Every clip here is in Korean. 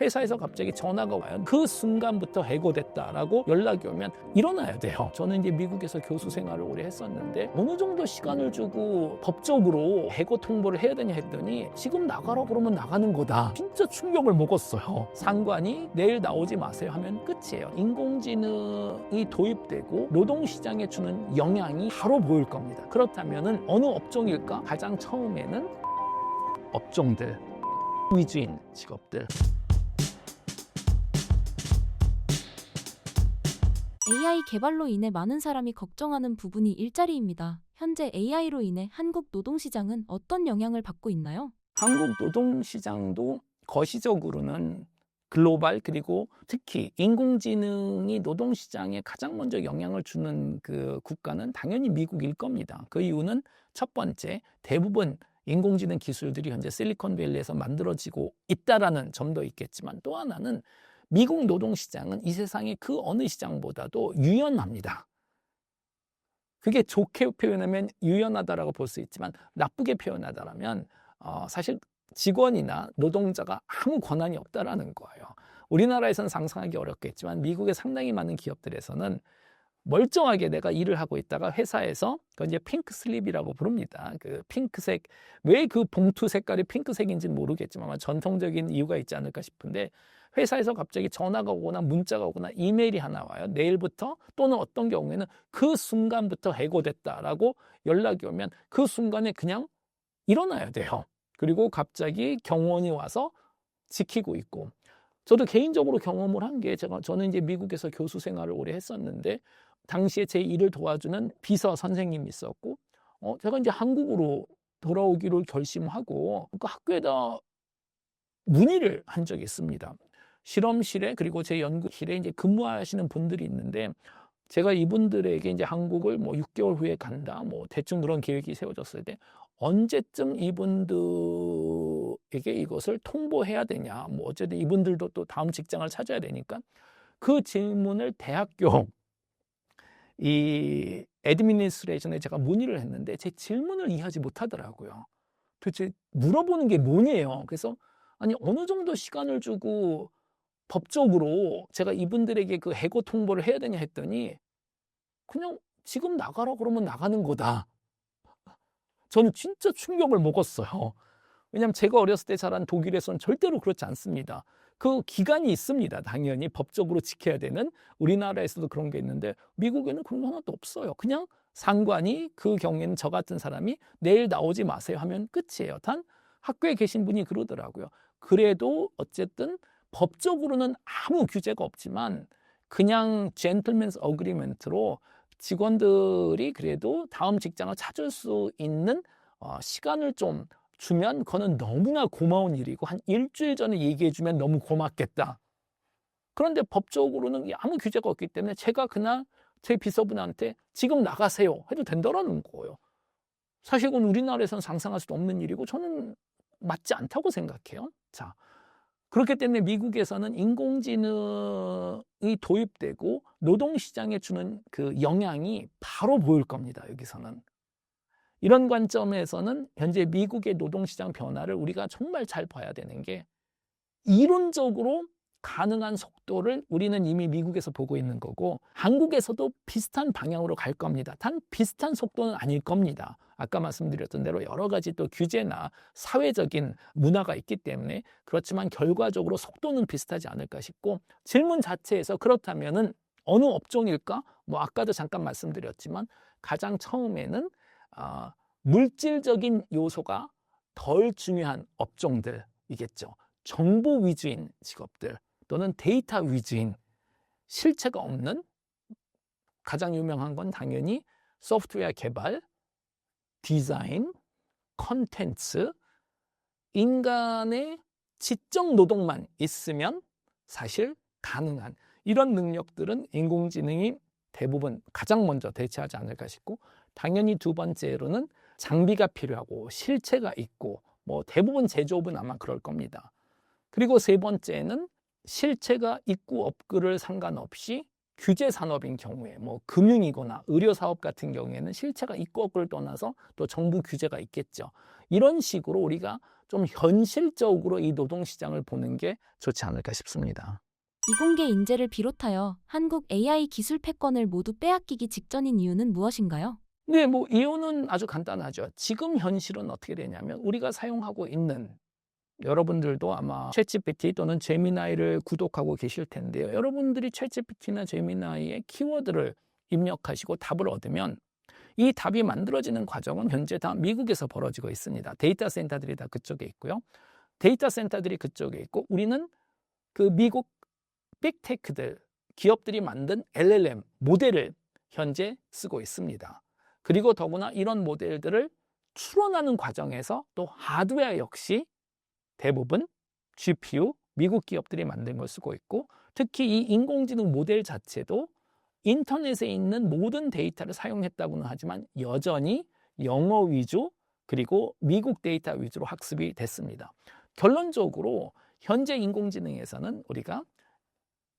회사에서 갑자기 전화가 와요. 그 순간부터 해고됐다라고 연락이 오면 일어나야 돼요. 저는 이제 미국에서 교수 생활을 오래 했었는데 어느 정도 시간을 주고 법적으로 해고 통보를 해야 되냐 했더니 지금 나가라 그러면 나가는 거다. 진짜 충격을 먹었어요. 상관이 내일 나오지 마세요 하면 끝이에요. 인공지능이 도입되고 노동시장에 주는 영향이 바로 보일 겁니다. 그렇다면 어느 업종일까? 가장 처음에는 업종들 위주인 직업들 AI 개발로 인해 많은 사람이 걱정하는 부분이 일자리입니다. 현재 AI로 인해 한국 노동시장은 어떤 영향을 받고 있나요? 한국 노동시장도 거시적으로는 글로벌 그리고 특히 인공지능이 노동시장에 가장 먼저 영향을 주는 그 국가는 당연히 미국일 겁니다. 그 이유는 첫 번째 대부분 인공지능 기술들이 현재 실리콘밸리에서 만들어지고 있다라는 점도 있겠지만 또 하나는 미국 노동시장은 이 세상의 그 어느 시장보다도 유연합니다. 그게 좋게 표현하면 유연하다라고 볼 수 있지만 나쁘게 표현하다라면 어, 사실 직원이나 노동자가 아무 권한이 없다라는 거예요. 우리나라에서는 상상하기 어렵겠지만 미국의 상당히 많은 기업들에서는 멀쩡하게 내가 일을 하고 있다가 회사에서 그 이제 핑크 슬립이라고 부릅니다. 그 핑크색 왜 그 봉투 색깔이 핑크색인지는 모르겠지만 전통적인 이유가 있지 않을까 싶은데 회사에서 갑자기 전화가 오거나 문자가 오거나 이메일이 하나 와요. 내일부터 또는 어떤 경우에는 그 순간부터 해고됐다라고 연락이 오면 그 순간에 그냥 일어나야 돼요. 그리고 갑자기 경호원이 와서 지키고 있고 저도 개인적으로 경험을 한 게 제가 저는 이제 미국에서 교수 생활을 오래 했었는데 당시에 제 일을 도와주는 비서 선생님이 있었고 어 제가 이제 한국으로 돌아오기로 결심하고 그 학교에다 문의를 한 적이 있습니다. 실험실에 그리고 제 연구실에 이제 근무하시는 분들이 있는데 제가 이분들에게 이제 한국을 뭐 6개월 후에 간다 뭐 대충 그런 계획이 세워졌을 때 언제쯤 이분들에게 이것을 통보해야 되냐 뭐 어쨌든 이분들도 또 다음 직장을 찾아야 되니까 그 질문을 대학교 이 애드미니스트레이션에 제가 문의를 했는데 제 질문을 이해하지 못하더라고요. 도대체 물어보는 게 뭐냐요. 그래서 아니 어느 정도 시간을 주고 법적으로 제가 이분들에게 그 해고 통보를 해야 되냐 했더니 그냥 지금 나가라 그러면 나가는 거다. 저는 진짜 충격을 먹었어요. 왜냐하면 제가 어렸을 때 자란 독일에서는 절대로 그렇지 않습니다. 그 기간이 있습니다. 당연히 법적으로 지켜야 되는 우리나라에서도 그런 게 있는데 미국에는 그런 거 하나도 없어요. 그냥 상관이 그 경우에는 저 같은 사람이 내일 나오지 마세요 하면 끝이에요. 단 학교에 계신 분이 그러더라고요. 그래도 어쨌든 법적으로는 아무 규제가 없지만 그냥 젠틀맨스 어그리먼트로 직원들이 그래도 다음 직장을 찾을 수 있는 어, 시간을 좀 주면 그거는 너무나 고마운 일이고 한 일주일 전에 얘기해 주면 너무 고맙겠다. 그런데 법적으로는 아무 규제가 없기 때문에 제가 그날 제 비서분한테 지금 나가세요 해도 된다라는 거예요. 사실 그건 우리나라에서는 상상할 수도 없는 일이고 저는 맞지 않다고 생각해요. 자, 그렇기 때문에 미국에서는 인공지능이 도입되고 노동시장에 주는 그 영향이 바로 보일 겁니다. 여기서는. 이런 관점에서는 현재 미국의 노동시장 변화를 우리가 정말 잘 봐야 되는 게 이론적으로 가능한 속도를 우리는 이미 미국에서 보고 있는 거고 한국에서도 비슷한 방향으로 갈 겁니다. 단 비슷한 속도는 아닐 겁니다. 아까 말씀드렸던 대로 여러 가지 또 규제나 사회적인 문화가 있기 때문에 그렇지만 결과적으로 속도는 비슷하지 않을까 싶고 질문 자체에서 그렇다면은 어느 업종일까? 뭐 아까도 잠깐 말씀드렸지만 가장 처음에는 어, 물질적인 요소가 덜 중요한 업종들이겠죠. 정보 위주인 직업들 또는 데이터 위주인 실체가 없는 가장 유명한 건 당연히 소프트웨어 개발, 디자인, 컨텐츠, 인간의 지적 노동만 있으면 사실 가능한 이런 능력들은 인공지능이 대부분 가장 먼저 대체하지 않을까 싶고 당연히 두 번째로는 장비가 필요하고 실체가 있고 뭐 대부분 제조업은 아마 그럴 겁니다. 그리고 세 번째는 실체가 있고 없고를 상관없이 규제 산업인 경우에 뭐 금융이거나 의료 사업 같은 경우에는 실체가 있고 없고를 떠나서 또 정부 규제가 있겠죠. 이런 식으로 우리가 좀 현실적으로 이 노동 시장을 보는 게 좋지 않을까 싶습니다. 이공계 인재를 비롯하여 한국 AI 기술 패권을 모두 빼앗기기 직전인 이유는 무엇인가요? 네, 뭐 이유는 아주 간단하죠. 지금 현실은 어떻게 되냐면 우리가 사용하고 있는 여러분들도 아마 챗GPT 또는 제미나이를 구독하고 계실 텐데요. 여러분들이 챗GPT나 제미나이의 키워드를 입력하시고 답을 얻으면 이 답이 만들어지는 과정은 현재 다 미국에서 벌어지고 있습니다. 데이터 센터들이 다 그쪽에 있고요. 데이터 센터들이 그쪽에 있고 우리는 그 미국 빅테크들 기업들이 만든 LLM 모델을 현재 쓰고 있습니다. 그리고 더구나 이런 모델들을 추론하는 과정에서 또 하드웨어 역시 대부분 GPU 미국 기업들이 만든 걸 쓰고 있고 특히 이 인공지능 모델 자체도 인터넷에 있는 모든 데이터를 사용했다고는 하지만 여전히 영어 위주 그리고 미국 데이터 위주로 학습이 됐습니다. 결론적으로 현재 인공지능에서는 우리가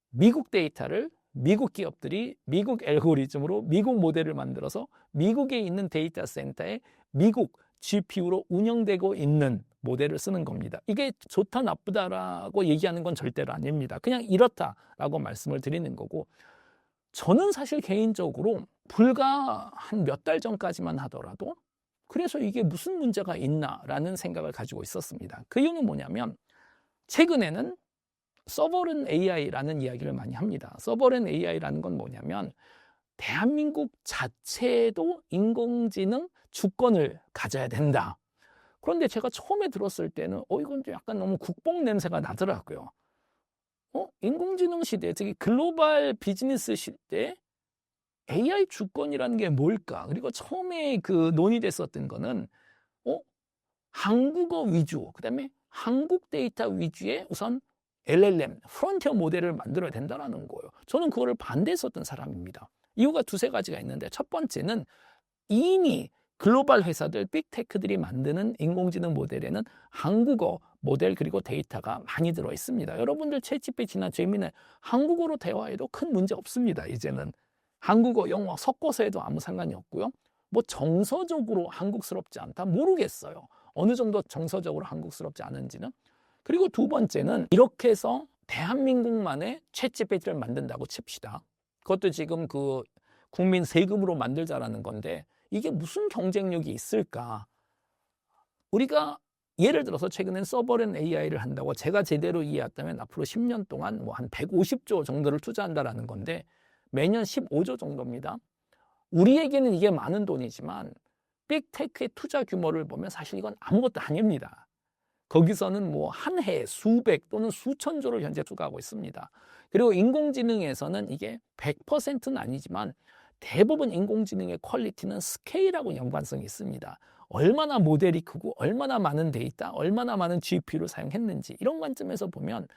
미국 데이터를 미국 기업들이 미국 알고리즘으로 미국 모델을 만들어서 미국에 있는 데이터 센터에 미국 GPU로 운영되고 있는 모델을 쓰는 겁니다. 이게 좋다 나쁘다라고 얘기하는 건 절대로 아닙니다. 그냥 이렇다라고 말씀을 드리는 거고 저는 사실 개인적으로 불과 한 몇 달 전까지만 하더라도 그래서 이게 무슨 문제가 있나라는 생각을 가지고 있었습니다. 그 이유는 뭐냐면 최근에는 서버른 AI라는 이야기를 많이 합니다. 서버른 AI라는 건 뭐냐면 대한민국 자체도 인공지능 주권을 가져야 된다. 그런데 제가 처음에 들었을 때는 어 이건 좀 약간 너무 국뽕 냄새가 나더라고요. 어 인공지능 시대, 특히 글로벌 비즈니스 시대 AI 주권이라는 게 뭘까? 그리고 처음에 그 논의됐었던 거는 어 한국어 위주, 그다음에 한국 데이터 위주의 우선 LLM, 프론티어 모델을 만들어야 된다는 거예요. 저는 그거를 반대했었던 사람입니다. 이유가 두세 가지가 있는데 첫 번째는 이미 글로벌 회사들, 빅테크들이 만드는 인공지능 모델에는 한국어 모델 그리고 데이터가 많이 들어 있습니다. 여러분들 챗GPT나 제미나 한국어로 대화해도 큰 문제 없습니다. 이제는 한국어, 영어 섞어서 해도 아무 상관이 없고요. 뭐 정서적으로 한국스럽지 않다 모르겠어요. 어느 정도 정서적으로 한국스럽지 않은지는 그리고 두 번째는 이렇게 해서 대한민국만의 챗GPT를 만든다고 칩시다. 그것도 지금 그 국민 세금으로 만들자라는 건데 이게 무슨 경쟁력이 있을까? 우리가 예를 들어서 최근엔 서버렌 AI를 한다고 제가 제대로 이해했다면 앞으로 10년 동안 뭐 한 150조 정도를 투자한다라는 건데 매년 15조 정도입니다. 우리에게는 이게 많은 돈이지만 빅테크의 투자 규모를 보면 사실 이건 아무것도 아닙니다. 거기서는 뭐 한 해 수백 또는 수천 조를 현재 투자하고 있습니다. 그리고 인공지능에서는 이게 100%는 아니지만 대부분 인공지능의 퀄리티는 스케일하고 연관성이 있습니다. 얼마나 모델이 크고 얼마나 많은 데이터, 얼마나 많은 GPU를 사용했는지 이런 관점에서 보면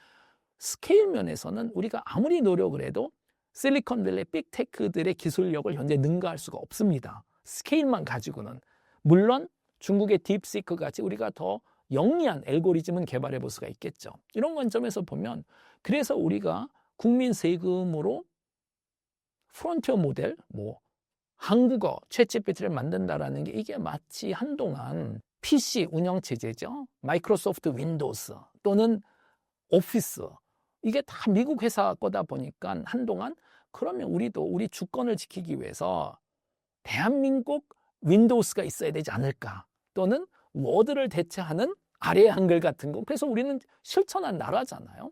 스케일 면에서는 우리가 아무리 노력을 해도 실리콘밸리 빅테크들의 기술력을 현재 능가할 수가 없습니다. 스케일만 가지고는 물론 중국의 딥시크 같이 우리가 더 영리한 알고리즘은 개발해 볼 수가 있겠죠. 이런 관점에서 보면 그래서 우리가 국민 세금으로 프론티어 모델, 뭐 한국어 챗GPT를 만든다라는 게 이게 마치 한동안 PC 운영 체제죠. 마이크로소프트 윈도우스 또는 오피스 이게 다 미국 회사 거다 보니까 한동안 그러면 우리도 우리 주권을 지키기 위해서 대한민국 윈도우스가 있어야 되지 않을까 또는 워드를 대체하는 아래 한글 같은 거 그래서 우리는 실천한 나라잖아요.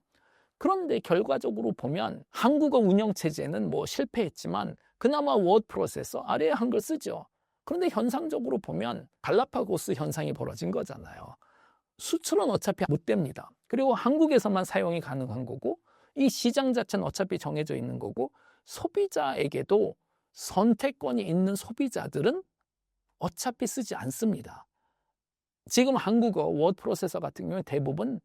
그런데 결과적으로 보면 한국어 운영 체제는 뭐 실패했지만 그나마 워드 프로세서 아래 한글 쓰죠. 그런데 현상적으로 보면 갈라파고스 현상이 벌어진 거잖아요. 수출은 어차피 못 됩니다. 그리고 한국에서만 사용이 가능한 거고 이 시장 자체는 어차피 정해져 있는 거고 소비자에게도 선택권이 있는 소비자들은 어차피 쓰지 않습니다. 지금 한국어 워드 프로세서 같은 경우는 대부분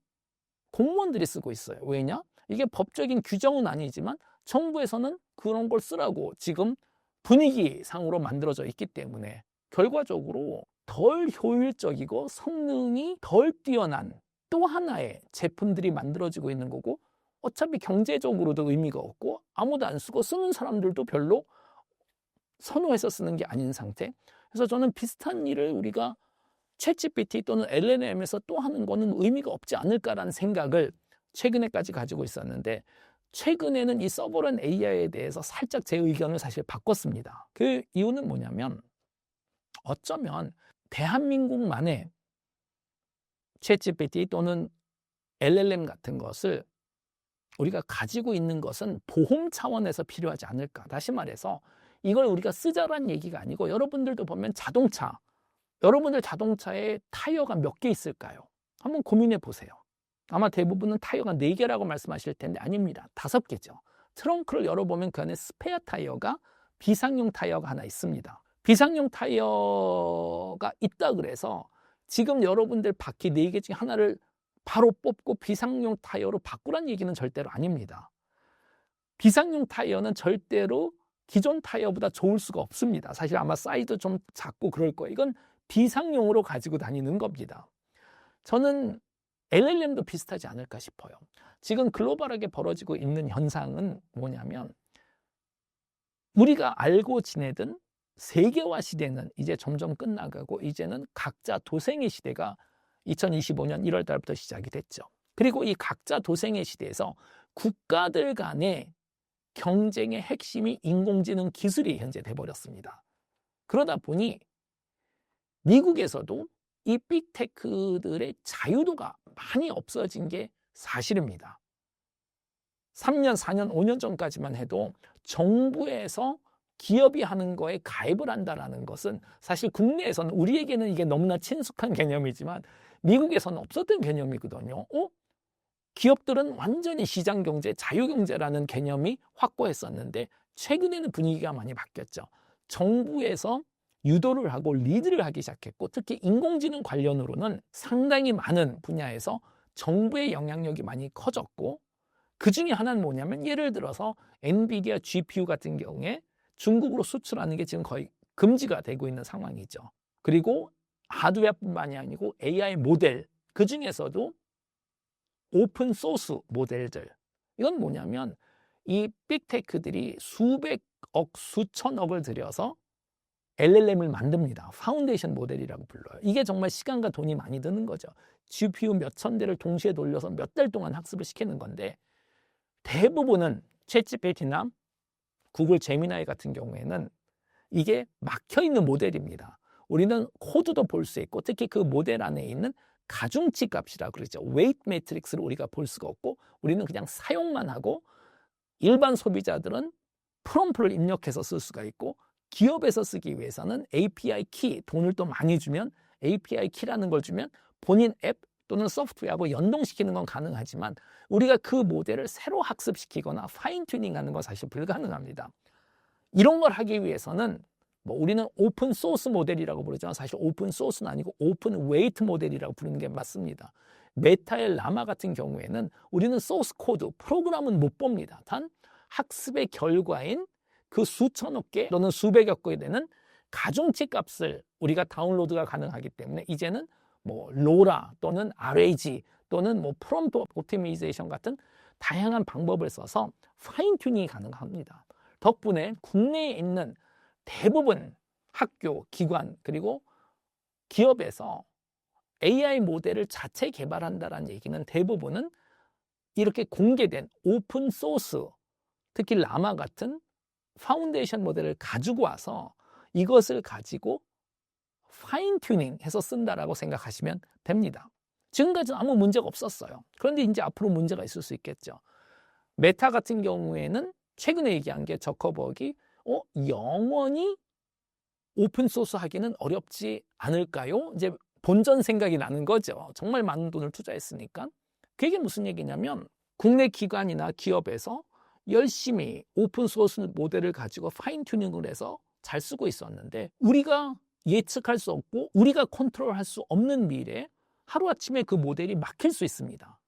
공무원들이 쓰고 있어요. 왜냐? 이게 법적인 규정은 아니지만 정부에서는 그런 걸 쓰라고 지금 분위기상으로 만들어져 있기 때문에 결과적으로 덜 효율적이고 성능이 덜 뛰어난 또 하나의 제품들이 만들어지고 있는 거고 어차피 경제적으로도 의미가 없고 아무도 안 쓰고 쓰는 사람들도 별로 선호해서 쓰는 게 아닌 상태. 그래서 저는 비슷한 일을 우리가 챗GPT 또는 LLM에서 또 하는 거는 의미가 없지 않을까라는 생각을 최근에까지 가지고 있었는데 최근에는 이 서버런 AI에 대해서 살짝 제 의견을 사실 바꿨습니다. 그 이유는 뭐냐면 어쩌면 대한민국만의 챗GPT 또는 LLM 같은 것을 우리가 가지고 있는 것은 보험 차원에서 필요하지 않을까. 다시 말해서 이걸 우리가 쓰자란 얘기가 아니고 여러분들도 보면 자동차, 여러분들 자동차에 타이어가 몇 개 있을까요? 한번 고민해 보세요. 아마 대부분은 타이어가 네개라고 말씀하실 텐데 아닙니다. 다섯 개죠. 트렁크를 열어보면 그 안에 스페어 타이어가 비상용 타이어가 하나 있습니다. 비상용 타이어가 있다 그래서 지금 여러분들 바퀴 네개 중에 하나를 바로 뽑고 비상용 타이어로 바꾸란 얘기는 절대로 아닙니다. 비상용 타이어는 절대로 기존 타이어보다 좋을 수가 없습니다. 사실 아마 사이즈 좀 작고 그럴 거예요. 이건 비상용으로 가지고 다니는 겁니다. 저는 LLM도 비슷하지 않을까 싶어요. 지금 글로벌하게 벌어지고 있는 현상은 뭐냐면 우리가 알고 지내던 세계화 시대는 이제 점점 끝나가고 이제는 각자 도생의 시대가 2025년 1월 달부터 시작이 됐죠. 그리고 이 각자 도생의 시대에서 국가들 간의 경쟁의 핵심이 인공지능 기술이 현재 돼버렸습니다. 그러다 보니 미국에서도 이 빅테크들의 자유도가 많이 없어진 게 사실입니다. 3년, 4년, 5년 전까지만 해도 정부에서 기업이 하는 거에 가입을 한다라는 것은 사실 국내에서는 우리에게는 이게 너무나 친숙한 개념이지만 미국에서는 없었던 개념이거든요. 어? 기업들은 완전히 시장 경제, 자유 경제라는 개념이 확고했었는데 최근에는 분위기가 많이 바뀌었죠. 정부에서 유도를 하고 리드를 하기 시작했고 특히 인공지능 관련으로는 상당히 많은 분야에서 정부의 영향력이 많이 커졌고 그 중에 하나는 뭐냐면 예를 들어서 엔비디아 GPU 같은 경우에 중국으로 수출하는 게 지금 거의 금지가 되고 있는 상황이죠. 그리고 하드웨어뿐만이 아니고 AI 모델 그 중에서도 오픈 소스 모델들 이건 뭐냐면 이 빅테크들이 수백억 수천억을 들여서 LLM을 만듭니다. 파운데이션 모델이라고 불러요. 이게 정말 시간과 돈이 많이 드는 거죠. GPU 몇 천 대를 동시에 돌려서 몇 달 동안 학습을 시키는 건데 대부분은 챗GPT나 구글 제미나이 같은 경우에는 이게 막혀 있는 모델입니다. 우리는 코드도 볼 수 있고 특히 그 모델 안에 있는 가중치 값이라 그러죠. 웨이트 매트릭스를 우리가 볼 수가 없고 우리는 그냥 사용만 하고 일반 소비자들은 프롬프를 입력해서 쓸 수가 있고 기업에서 쓰기 위해서는 API 키 돈을 또 많이 주면 API 키라는 걸 주면 본인 앱 또는 소프트웨어하고 연동시키는 건 가능하지만 우리가 그 모델을 새로 학습시키거나 파인 튜닝하는 건 사실 불가능합니다. 이런 걸 하기 위해서는 뭐 우리는 오픈 소스 모델이라고 부르지만 사실 오픈 소스는 아니고 오픈 웨이트 모델이라고 부르는 게 맞습니다. 메타의 라마 같은 경우에는 우리는 소스 코드, 프로그램은 못 봅니다. 단 학습의 결과인 그 수천억 개 또는 수백억 개 되는 가중치 값을 우리가 다운로드가 가능하기 때문에 이제는 뭐 로라 또는 RAG 또는 뭐 프롬프트 오티미제이션 같은 다양한 방법을 써서 파인 튜닝이 가능합니다. 덕분에 국내에 있는 대부분 학교, 기관 그리고 기업에서 AI 모델을 자체 개발한다라는 얘기는 대부분은 이렇게 공개된 오픈 소스, 특히 라마 같은 파운데이션 모델을 가지고 와서 이것을 가지고 파인 튜닝 해서 쓴다라고 생각하시면 됩니다. 지금까지는 아무 문제가 없었어요. 그런데 이제 앞으로 문제가 있을 수 있겠죠. 메타 같은 경우에는 최근에 얘기한 게 저커버기 어, 영원히 오픈 소스 하기는 어렵지 않을까요? 이제 본전 생각이 나는 거죠. 정말 많은 돈을 투자했으니까. 그게 무슨 얘기냐면 국내 기관이나 기업에서 열심히 오픈 소스 모델을 가지고 파인 튜닝을 해서 잘 쓰고 있었는데 우리가 예측할 수 없고 우리가 컨트롤할 수 없는 미래 하루아침에 그 모델이 막힐 수 있습니다.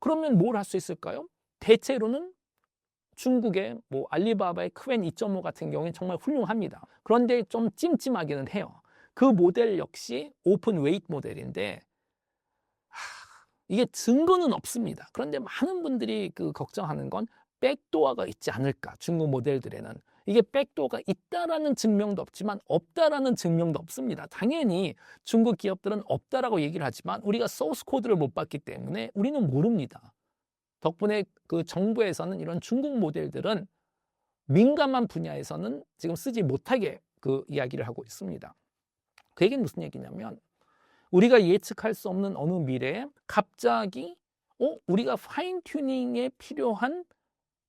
그러면 뭘 할 수 있을까요? 대체로는 중국의 뭐 알리바바의 크웬 2.5 같은 경우는 정말 훌륭합니다. 그런데 좀 찜찜하기는 해요. 그 모델 역시 오픈 웨이트 모델인데 하, 이게 증거는 없습니다. 그런데 많은 분들이 그 걱정하는 건 백도어가 있지 않을까 중국 모델들에는 이게 백도어가 있다라는 증명도 없지만 없다라는 증명도 없습니다. 당연히 중국 기업들은 없다라고 얘기를 하지만 우리가 소스 코드를 못 봤기 때문에 우리는 모릅니다. 덕분에 그 정부에서는 이런 중국 모델들은 민감한 분야에서는 지금 쓰지 못하게 그 이야기를 하고 있습니다. 그 얘기는 무슨 얘기냐면 우리가 예측할 수 없는 어느 미래에 갑자기 어 우리가 파인 튜닝에 필요한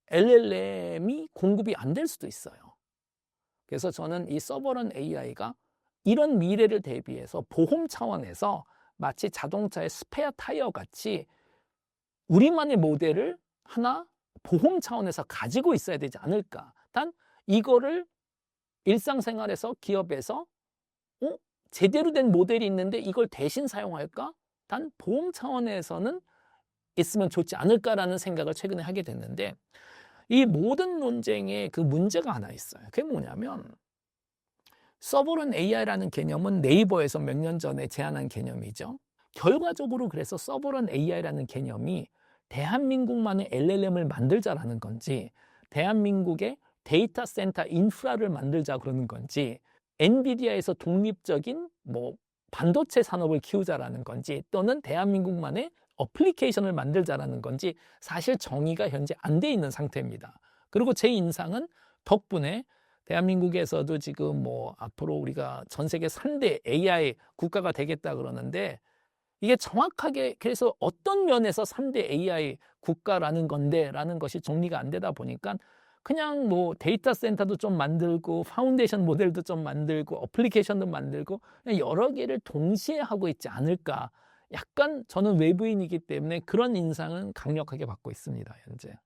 LLM이 공급이 안 될 수도 있어요. 그래서 저는 이 서버런 AI가 이런 미래를 대비해서 보험 차원에서 마치 자동차의 스페어 타이어 같이 우리만의 모델을 하나 보험 차원에서 가지고 있어야 되지 않을까. 단 이거를 일상생활에서 기업에서 어? 제대로 된 모델이 있는데 이걸 대신 사용할까? 단 보험 차원에서는 있으면 좋지 않을까라는 생각을 최근에 하게 됐는데 이 모든 논쟁에 그 문제가 하나 있어요. 그게 뭐냐면 서버런 AI라는 개념은 네이버에서 몇 년 전에 제안한 개념이죠. 결과적으로 그래서 서버런 AI라는 개념이 대한민국만의 LLM을 만들자라는 건지 대한민국의 데이터 센터 인프라를 만들자 그러는 건지 엔비디아에서 독립적인 뭐 반도체 산업을 키우자라는 건지 또는 대한민국만의 어플리케이션을 만들자라는 건지 사실 정의가 현재 안 돼 있는 상태입니다. 그리고 제 인상은 덕분에 대한민국에서도 지금 뭐 앞으로 우리가 전 세계 3대 AI 국가가 되겠다 그러는데 이게 정확하게 그래서 어떤 면에서 3대 AI 국가라는 건데라는 것이 정리가 안 되다 보니까 그냥 뭐 데이터 센터도 좀 만들고 파운데이션 모델도 좀 만들고 어플리케이션도 만들고 여러 개를 동시에 하고 있지 않을까 약간 저는 외부인이기 때문에 그런 인상은 강력하게 받고 있습니다 현재